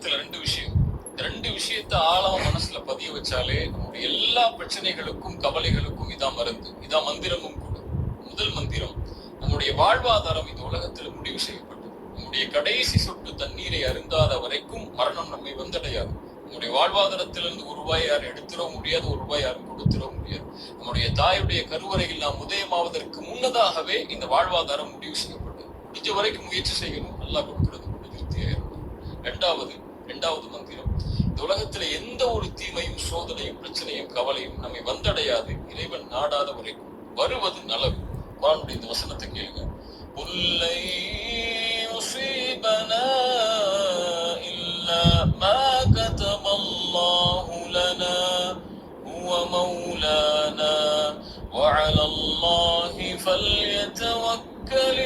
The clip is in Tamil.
உலகத்துல ரெண்டு விஷயம். ரெண்டு விஷயத்த ஆழமா மனசுல பதிய வச்சாலே நம்முடைய எல்லா பிரச்சனைகளுக்கும் கவலைகளுக்கும் இதான் மருந்து. இதான் மந்திரமும் கூட. முதல் மந்திரம் நம்முடைய வாழ்வாதாரம் இந்த உலகத்துல முடிவு செய்யப்பட்டது. நம்முடைய கடைசி சொட்டு தண்ணீரை அருந்தாத வரைக்கும் மரணம் நம்மை வந்தடையாது. நம்முடைய வாழ்வாதாரத்திலிருந்து ஒரு ரூபாய் யாரும் எடுத்துட முடியாது ஒரு ரூபாய் யாரும் கொடுத்துட முடியாது. நம்முடைய தாயுடைய கருவறையில் நாம் உதயமாவதற்கு முன்னதாகவே இந்த வாழ்வாதாரம் முடிவு செய்யப்பட்டது. முடிஞ்ச வரைக்கும் முயற்சி செய்யணும். நல்லா கொடுக்கறது. கொண்டு திருப்தியாக இருக்கும் ரெண்டாவது ரெண்டாவது மந்திரம் இந்த உலகத்துல எந்த ஒரு தீமையும் சோதனையும் பிரச்சனையும் கவலையும் நம்மை வந்தடையாது இறைவன் நாடாத வரைக்கும் வருவது நலவு குரானுடைய இந்த வசனத்தை கேளுங்க "குல்லை யுஸீபனா இல்லா மா கதபல்லாஹு லனா ஹுவ மௌலானா وعلى الله فليتوكل